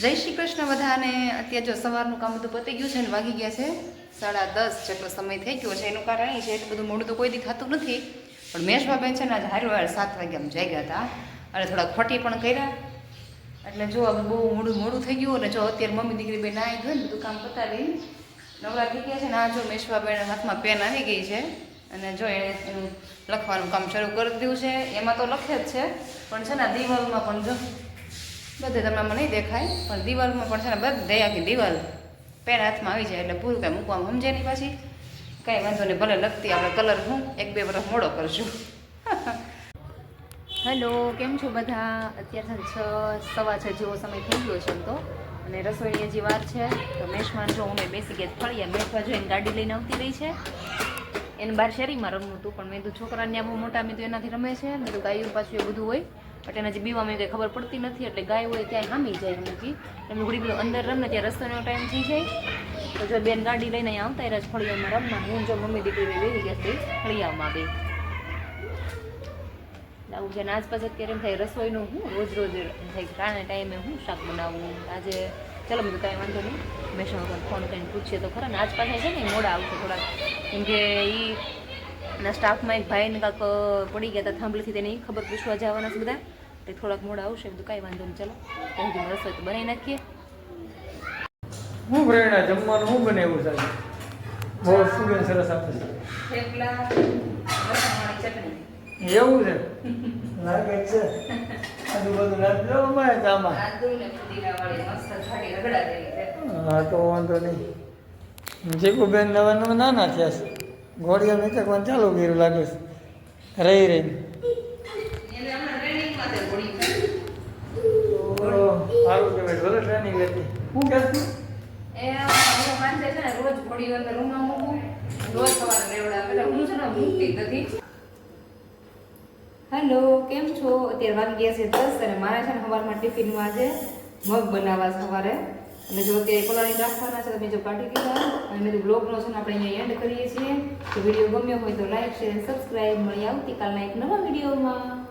જય શ્રી કૃષ્ણ બધાને. અત્યારે જો સવારનું કામ બધું પતી ગયું છે ને વાગી ગયા છે સાડા દસ જેટલો સમય થઈ ગયો છે. એનું કારણ એ છે એટલું બધું મોડું તો કોઈ દી થતું નથી. પણ મેશભાબેન છે ને આજે હારું વાર સાત વાગ્યા જાગ્યા હતા. અને થોડા ખોટી પણ કર્યા. એટલે જો બહુ મોડું મોડું થઈ ગયું અને જો અત્યારે મમ્મી દીકરી બેન આવી ગયું ને બધું કામ પતાવી. નવરા થઈ ગયા છે ને આ જો મેશભાબેન હાથમાં પેન આવી ગઈ છે. અને જો એણે એનું લખવાનું કામ શરૂ કરી દીધું છે. એમાં તો લખે જ છે. પણ છે ને દિવાલમાં પણ જો બધે તમને મને નહીં દેખાય. પણ દિવાલમાં પણ છે ને બધે આખી દિવાલ પેન હાથમાં આવી જાય એટલે પૂરું કાંઈ મૂકવામાં સમજે નહીં પાછી. કાંઈ વાંધો નહીં, ભલે લગતી આપણે કલર હું એક બે વર્ષ મોડો કરશું. હેલો, કેમ છો બધા? અત્યારે છ, સવા છ જેવો સમય થઈ ગયો છે તો. અને રસોઈની હજી વાર છે. તો મેશમાં જો હું બેસી ગયા ફળિયા મેશમાં જોઈને ગાડી લઈને આવતી રહી છે. એને બહાર શેરીમાં રમવું હતું, પણ મેં તો છોકરાને બહુ મોટા, મેં તો એનાથી રમે છે. મેં તો ગાયું પાછું એ બધું હોય. બટ એને જે બીવામાં કંઈ ખબર પડતી નથી, એટલે ગાય હોય ત્યાં હામી જાય મૂકી એમનું ઘડી બધું અંદર રમે, ત્યાં રસ્તાનો ટાઈમ થઈ જાય. તો જો બેન ગાડી લઈને અહીંયા આવતા રહ્યા ફળિયામાં રમવા. હું જો મમ્મી દીકરી બેસી ગયા છે ફળિયામાં બે. આવું છે આસપાસ અત્યારે એમ થાય રસોઈનું હું રોજ રોજ એમ થાય કારણે ટાઈમે હું શાક બનાવવું આજે ચલો બધું કાંઈ વાંધો નહીં. મેં ફોન કરીને પૂછીએ તો ખરા ને આજ પાસે છે ને મોડા આવશે થોડાક. કેમ કે એ ના સ્ટાફમાં એક ભાઈને કાંક પડી ગયા હતા થાંભલીથી તેની ખબર પૂછવા જવાના છે બધા. તે થોડાક મોડા આવશે બધું કાંઈ વાંધો નહીં ચલો. ત્યાં સુધી રસોઈ તો બનાવી નાખીએ. હું પ્રેરણા જમવાનું હું બને એવું ચાલે બહુ સુગંધ સરસ આપે છે. એવું છે? લાગે છે. આજુબાજુ રાત્રે અમારે છે. હા તો વાંધો નહીં. જીકુબેન નવા નવા નાના થયા છે. ઘોડિયા મેચકવાનું ચાલુ કર્યું? લાગે છે. રહી રહી. સારું કહેવાય. ટ્રેનિંગ એ હું છે ને રોજ ઘોડીઓ અંદર રૂમમાં મૂકું. રોજ સવારે લેવડાવે એટલે હું છે ને મૂકતી નથી. હેલો કેમ છો? અત્યારે વાગી ગયા છે દસ અને મારા છે ને સવારમાં ટિફિનમાં આજે મગ બનાવવા સવારે. અને જો અત્યારે કોલાની રાખવાના છે તમે જો કાઢી દીધા. અને મેં બ્લોગનો છે આપણે અહીંયા એન્ડ કરીએ છીએ. તો વીડિયો ગમ્યો હોય તો લાઈક શેર સબસ્ક્રાઈબ મળી આવતીકાલના એક નવા વિડીયોમાં.